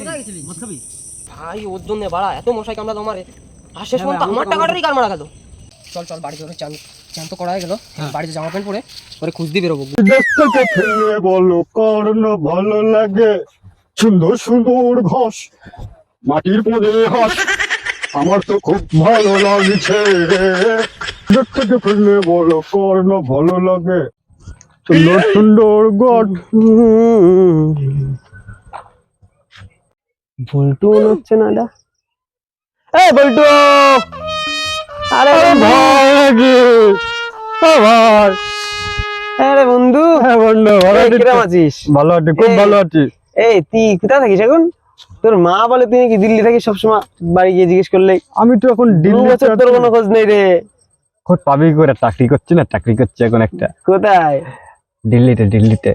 কোথায় গেছিলি মদ খাবি? ভাই ওর জন্য বাড়া এত মশাই কামড়া তোমার আর শেষ পর্যন্ত আমার টাকাটারই কার মারা গেল। চল চল বাড়ি চলে চান চান তো করা হয়ে গেল। বাড়িতে জামা প্যান্ট পরে পরে খুঁজ দিয়ে বেরোবো। দেশটাকে ফেলে বলো কর্ণ ভালো লাগে। সুন্দর সুন্দর ঘাস মাটির পদে হাস। আমার তো খুব ভালো লাগছে। রে দেশটাকে ফেলে বলো কর্ণ ভালো লাগে। সুন্দর সুন্দর গড বল্টু মনে হচ্ছে না এটা এই বল্টু! আরে ভাই ও ভাই আরে বন্ধু। হ্যাঁ বন্ধু ভালো আছিস কিরম আছিস? ভালো আছি খুব ভালো আছি। এই তুই কোথায় থাকিস এখন? তোর মা বলে তুই নাকি দিল্লি থাকিস সবসময় বাড়ি গিয়ে জিজ্ঞেস করলে আমি তো এখন দিল্লি বছর তোর কোনো খোঁজ নেই রে। খোঁজ পাবি করে চাকরি করছি না চাকরি করছি এখন একটা। কোথায়? দিল্লিতে দিল্লিতে।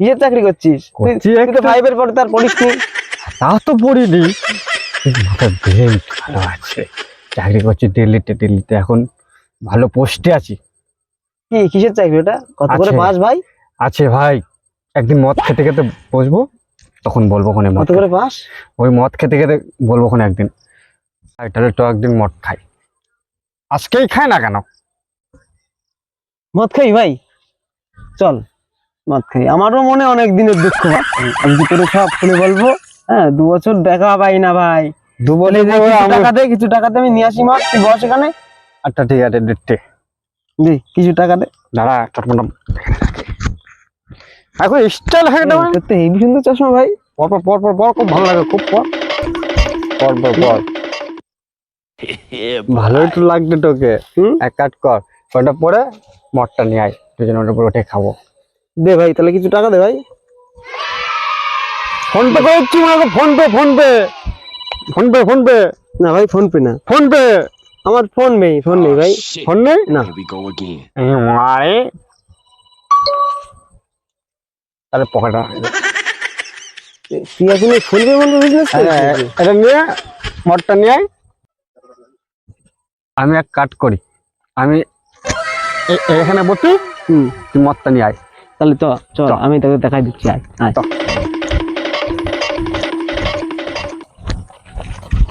কিসের চাকরি করছিস? তুই তো। ফাইভের পরে তার পড়িস তা তো পড়িনি। মাথার ব্রেন ভালো আছে। চাকরি করছি দিল্লিতে দিল্লিতে এখন ভালো পোস্টে আছি। কি কিসের চাকরি ওটা? কত করে। পাস ভাই? আছে ভাই। একদিন মদ খেতে খেতে বসবো তখন বলব ওখানে মদ করে পাস? ওই মদ খেতে খেতে বলব ওখানে একদিন। তাহলে তো একদিন মদ খাই। আজকেই খায় না কেন? মদ খাই ভাই? চল মদ খাই। আমারও মনে অনেক দিনের দুঃখ আজকে তোরে সব খুলে বলব? হ্যাঁ দু বছর দেখা পাই না ভাই। দু বলে যে কিছু টাকা দে কিছু টাকা দে আমি নিয়ে আসি মাছ তুই বস এখানে? আচ্ছা ঠিক আছে দিচ্ছে দে কিছু টাকা দে দাঁড়া চটমট এখন স্টাইল হয়ে গেল তোর তো হেভি সুন্দর চশমা ভাই। পর পর পর পর পর খুব ভালো লাগে খুব পর। পর পর। পর ভালোই তো লাগবে তোকে। হুম? এক কাজ কর ওটা পরে মদটা নিয়ে আয়। দুজন ওটার উপর উঠে খাব। দে ভাই তাহলে কিছু টাকা দে ভাই। ফোন পে করছি আমাকে PhonePe PhonePe PhonePe PhonePe না ভাই ফোন পে না। ফোন পে আমার ফোন নেই ফোন নেই ভাই। ফোন নেই? না. মারে। তাহলে পকেটা তুই এখন ফোন পে বন্ধ বিজনেস এটা নিয়ে মদটা নিয়ে আমি এক কাট করি। আমি এখানে বসি। হুম। তুই মদটা নিয়ে আয়। তাহলে তো চল আমি তোকে দেখাই দিচ্ছি আয়। আয়।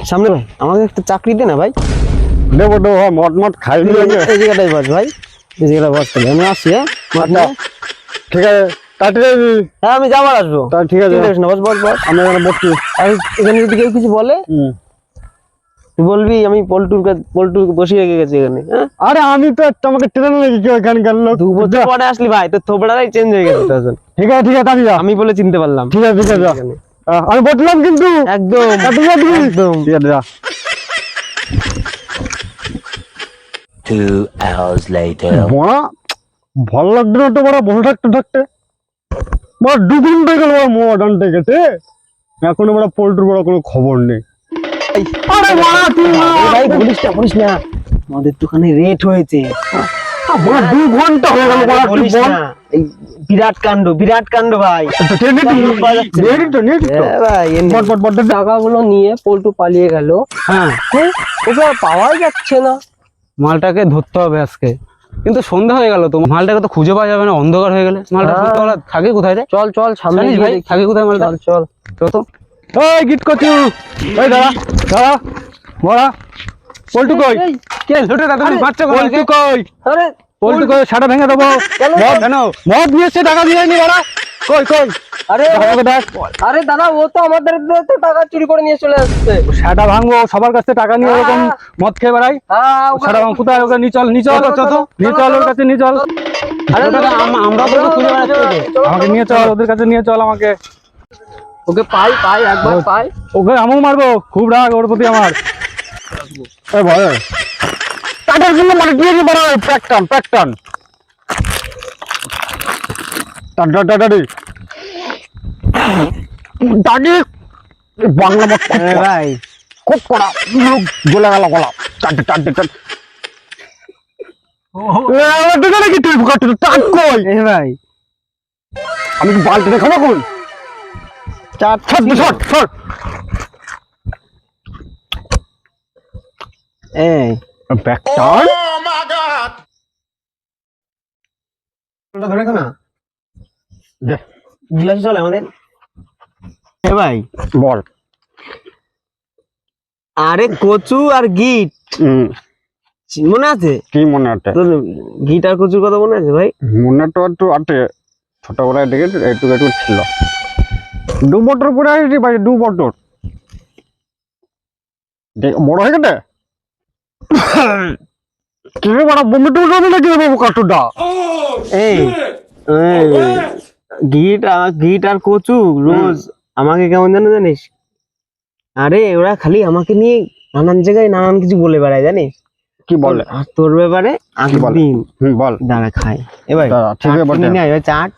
সামনে ভাই আমাকে একটা চাকরি দে না ভাই। দেবো দেবো খাই এই জায়গাটাই বস ভাই। এই জায়গাটা বস তাহলে। আমি আসছি হ্যাঁ? আচ্ছা ঠিক আছে হ্যাঁ আমি যাবার আসব। ঠিক আছে। না বস বস বস। আমি এখানে বসছি। আর এখানে যদি কেউ কিছু বলে তুই বলবি আমি পল্টুর কাছে পল্টুর বসিয়ে গেছি এখানে হ্যাঁ? আরে আমি তো আমাকে ট্রেন লেগে কেউ এখানকার লোক। দু বছর পরে আসলি ভাই তোর চেঞ্জ হয়ে গেছে ঠিক আছে ঠিক আছে আমি আমি বলে চিনতে পারলাম। ঠিক আছে ঠিক আমি বসলাম কিন্তু। একদম। একদম। ঠিক আছে যা। Two hours later. বড়া ভালো লাগতো না তো বড়া বসে থাকতে থাকতে। বড়া দু ঘণ্টা গেল বড়া মোয়া ডানটে গেছে। এখনও বড়া পোল্ট্রির বড়া কোনো খবর নেই। আরে বড়া তুই ভাই বলিস না বলিস না। আমাদের দোকানে রেট হয়েছে। বড়া দু ঘণ্টা হয়ে গেল বড়া তুই বলিস বল। না। এই বিরাট কাণ্ড বিরাট কাণ্ড ভাই। টাকাগুলো নিয়ে পল্টু পালিয়ে গেল। হ্যাঁ। ওকে পাওয়াই যাচ্ছে না। মালটাকে ধরতে হবে আজকে। কিন্তু সন্ধ্যা হয়ে গেল তো মালটাকে তো খুঁজে পাওয়া যাবে না অন্ধকার হয়ে গেলে। মালটা হ্যাঁ। থাকে কোথায় রে? চল চল সামনে ভাই থাকে কোথায় মালটা? চল চল। তো ওই গিট কচু ওই দাঁড়া দাঁড়া বড়া। পল্টু কই? কে লোটে দাদা বাচ্চা পল্টু কই? আরে পল্টু কই সাটা ভেঙে দেবো। মদ কেন? মদ নিয়ে এসে টাকা দিয়ে নি বড়া। কই কই? আরে দাদা ও তো আমাদের তো টাকা চুরি করে নিয়ে চলে আসছে। সাটা ভাঙবো সবার কাছে টাকা নিয়ে ওরকম মদ খেয়ে বেড়াই হ্যাঁ সাটা ভাঙ কোথায়? ওকে নিয়ে চল নিয়ে চল। চলো, চলো, নিয়ে চল ওর কাছে নিয়ে চল। আরে আম- আমরা তো খুঁজে বেড়াচ্ছি আমাকে নিয়ে চল ওদের কাছে নিয়ে চল আমাকে। ওকে পাই পাই একবার পাই। ওকে আমও মারবো খুব রাগ ওর প্রতি আমার। ভয় টাটার জন্য মানে দিয়ে দিয়ে বড় প্যাকটান প্যাকটান টাটা দি দাদি বাংলা মত খুব ভাই। খুব কড়া। গলে গেল গলা। টাট আমি কি বালতি দেখাবো কোন চার ছট ছট ছট। ওটা ধরে না। গিলাস চলে আমাদের। এ ভাই বল। আরে কচু আর গিট। মনে আছে? কি মনে আছে? গিট আর কচুর কথা মনে আছে ভাই? মনে তো একটু আছে। ছোটবেলায় দেখে একটু একটু ছিল। দু বছর পরে আসছি ভাই দু দেখ, বড় হয়ে গেছে? কি রে বড় বমি টুমি করবে নাকি বাবু কাটুটা? এই এই, গিট গিট আর কচু রোজ আমাকে কেমন জানো জানিস? আরে ওরা খালি আমাকে নিয়ে নানান জায়গায় নানান কিছু বলে বেড়ায় জানিস? কি বলে? আর তোর ব্যাপারে আগের বলে? দিন হুম, বল। দাঁড়া খায় এবার ঠিক আছে, বটে। চাট।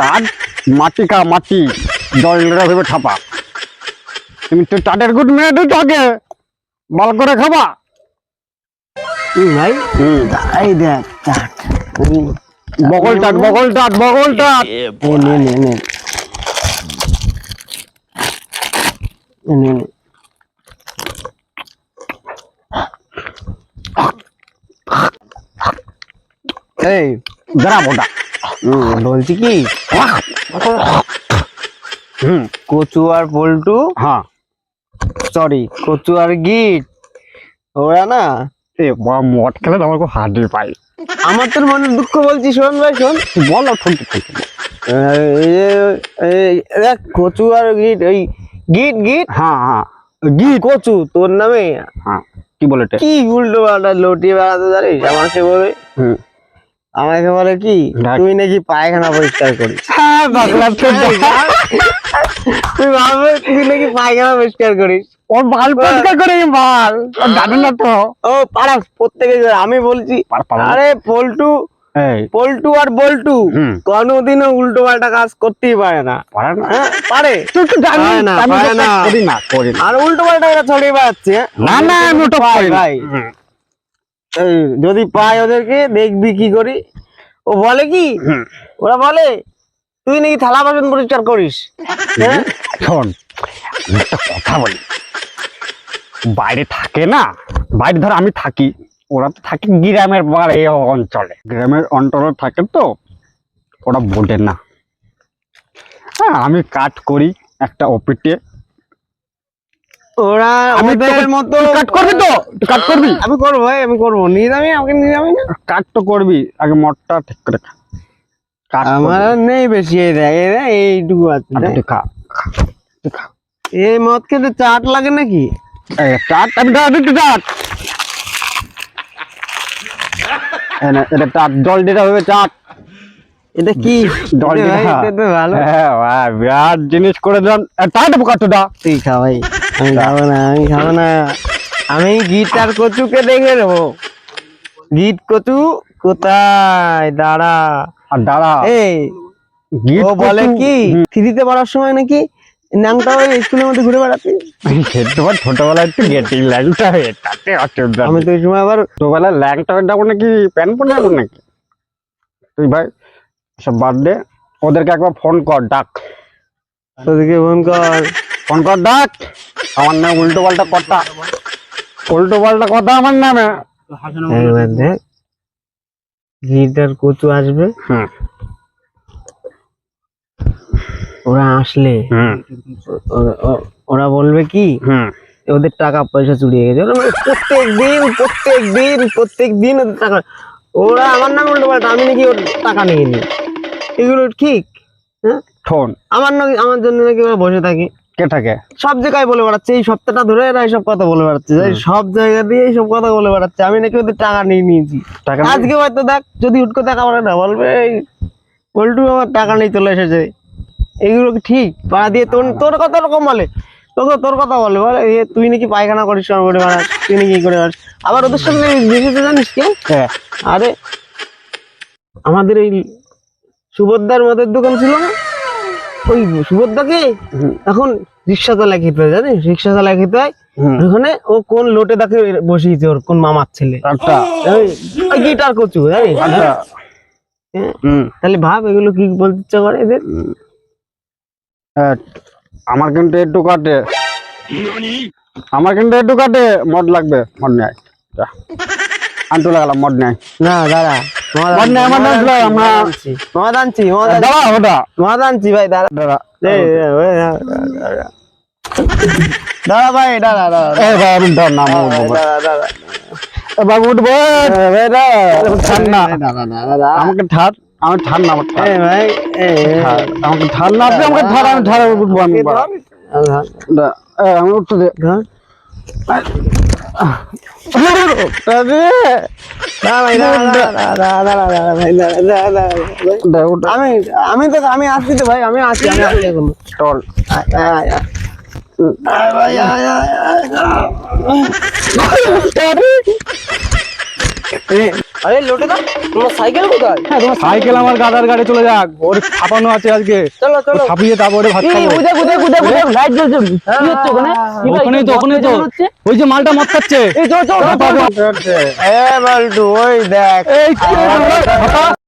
তার মাটি কা মাটি? জল ভেবে ঠাপা তুমি তো চাটের গুড মেয়ে তো আগে। বাল করে খাবা। ভাই? হুম। দেখ হুম, বগল টাট বগল টাট বগল টাট নে নে নে। নে, নে। এই বলছি কি? হুম কচু আর পল্টু। হ্যাঁ। সরি কচু আর গিট। ওরা না এ বড় মদ খেলে তো আমার খুব হার্ডি পাই আমার তোর মনের দুঃখ বলছি শোন ভাই শোন। বল কচু আর গিট ওই গিট গিট? হ্যাঁ হ্যাঁ। কচু তোর নামে? হ্যাঁ। কি বলে কি উল্টো পাল্টা লটিয়ে বেড়াতে জানিস? আমাকে বলে হুম। আমাকে বলে কি। তুই নাকি পায়খানা পরিষ্কার করিস। হ্যাঁ তুই তুই নাকি পায়খানা পরিষ্কার করিস। ওর বাল পরিষ্কার করে বাল ও জানে না তো। ও পাড়া প্রত্যেকে আমি বলছি আরে পল্টু পল্টু আর বল্টু কোনোদিনও উল্টো পাল্টা কাজ করতেই পারে না। পারে না। হ্যাঁ তুই তো জানিস না, পারে না। করি না করি না। আর উল্টো পাল্টা এরা ছড়িয়ে বেড়াচ্ছে হ্যাঁ? না না আমি ওটা পাই ভাই। যদি পাই ওদেরকে দেখবি কি করি। ও বলে কি। ওরা বলে তুই নাকি থালা বাসন পরিষ্কার করিস। হ্যাঁ? শোন কথা বলি। বাইরে থাকে না বাইরে ধর আমি থাকি ওরা তো থাকে গ্রামের বাড়ি অঞ্চলে। গ্রামের অঞ্চলে থাকে তো ওরা বোঝে না। হ্যাঁ আমি কাট করি একটা ওপিটে ওরা আমি ওদের মতো কাট করবি তো? কাট করবি? আমি করব আমি করব। নিয়ে যাবি আমাকে নিয়ে যাবি না? কাট তো করবি আগে ঠিক করে খা। আমার নেই বেশি এই দেখ এইটুকু আছে খা খা, খা। এই মদ খেতে চাট লাগে নাকি? আমি এটা জল হবে এটা কি? জল ভালো। হ্যাঁ বিরাট জিনিস করে দেন। চাট কাটুটা তুই খা আমি খাব না আমি খাব না। আমি গিট আর কচুকে দেখে নেব। গিট কচু কোথায়? দাঁড়া। আর দাঁড়া। এই গিট ও বলে কি থ্রিতে পড়ার সময় নাকি ন্যাংটা ওই স্কুলের মধ্যে ঘুরে বেড়াতে। সে তোমার ছোটবেলায় একটু গেটি ল্যাংটা হয়ে তাতে অসুবিধা আমি তো ওই সময় আবার ছোটবেলায় ল্যাংটা হয়ে যাব নাকি প্যান্ট পরে যাব নাকি? তুই ভাই সব বাদ দে। ওদেরকে একবার ফোন কর ডাক। তোদেরকে ফোন কর। ফোন কর ডাক। আমার নামে উল্টো পাল্টা কথা। উল্টো পাল্টা কথা আমার নামে। দেখ গিট কচু আসবে। হুম ওরা আসলে ওরা- বলবে কি? হুম। ওদের টাকা পয়সা চুরিয়ে গেছে। প্রত্যেক দিন প্রত্যেক দিন প্রত্যেক দিন ওদের টাকা ওরা আমার নাম উল্টো পাল্টা আমি নাকি ওর টাকা নিয়ে নিই এগুলো ঠিক? হ্যাঁ? ফোন আমার নাকি আমার জন্য নাকি ওরা বসে থাকে। কে থাকে? সব জায়গায় বলে বেড়াচ্ছে এই সপ্তাহটা ধরে এরা এইসব কথা বলে বেড়াচ্ছে। সব জায়গা দিয়ে এইসব কথা বলে বেড়াচ্ছে। আমি নাকি ওদের টাকা নিয়ে নিয়েছি। টাকা আজকে হয়তো দেখ যদি করে দেখা বলে না বলবে এই পল্টু আমার টাকা নিয়ে চলে এসেছে। এগুলো কি ঠিক? পাড়া দিয়ে তোর তোর কথা ওরকম বলে। তোকে তোর কথা বলে। বলে তুই নাকি পায়খানা করিস করে বেড়াস তুই নাকি করে আবার ওদের সঙ্গে বেশিতে জানিস কে? কে? আরে আমাদের এই সুভদ্রার মদের দোকান ছিল না? ওই সুভদ্রাকে এখন রিক্সা চালায় খেতে হয় জানিস? রিক্সা চালায় খেতে হয়। ওখানে ও কোন লোটে তাকে বসিয়েছে ওর কোন মামার ছেলে? আচ্ছা। গিটার কচু জানিস? আচ্ছা। হ্যাঁ। তাহলে ভাব এগুলো কি বলতে ইচ্ছা করে এদের? হ্যাঁ, আমার কিন্তু একটু কাটে। আমার কিন্তু একটু কাটে মদ লাগবে মদ নেয়। আনটু লাগালাম মদ নেয় না মদ আমরা- মদ আনছি মদ ওটা। মদ আনছি ভাই ভাই এ ভাই আমি ধর না আমার বাবা। উঠবো আমাকে ঠার না আমার ভাই এই, এই, ঠার। আমাকে না আপনি আমাকে ঠার আমি ঠার উঠবো আমি। ধর। ধর, আমি উঠতে দে ধর। ভাই, ভাই, ভাই। আমি আমি তো আমি আসছি তো ভাই আমি আসছি আমি আসছি এখন। আয় ভাই, আয়, আয়। আরে লোটে দা তোমার সাইকেল কোথায়? সাইকেল আমার গাদার গাড়ি চলে যাক। ওর ছাপানো আছে আজকে। চলো চলো। ছাপিয়ে তারপরে ভাত খাব। উদে উদে উদে উদে লাইট জ্বলছে। কি হচ্ছে ওখানে? ওখানে তো ওখানে তো। ওই যে মালটা মত খাচ্ছে। এই চল চল এ মালটু ওই দেখ। এই।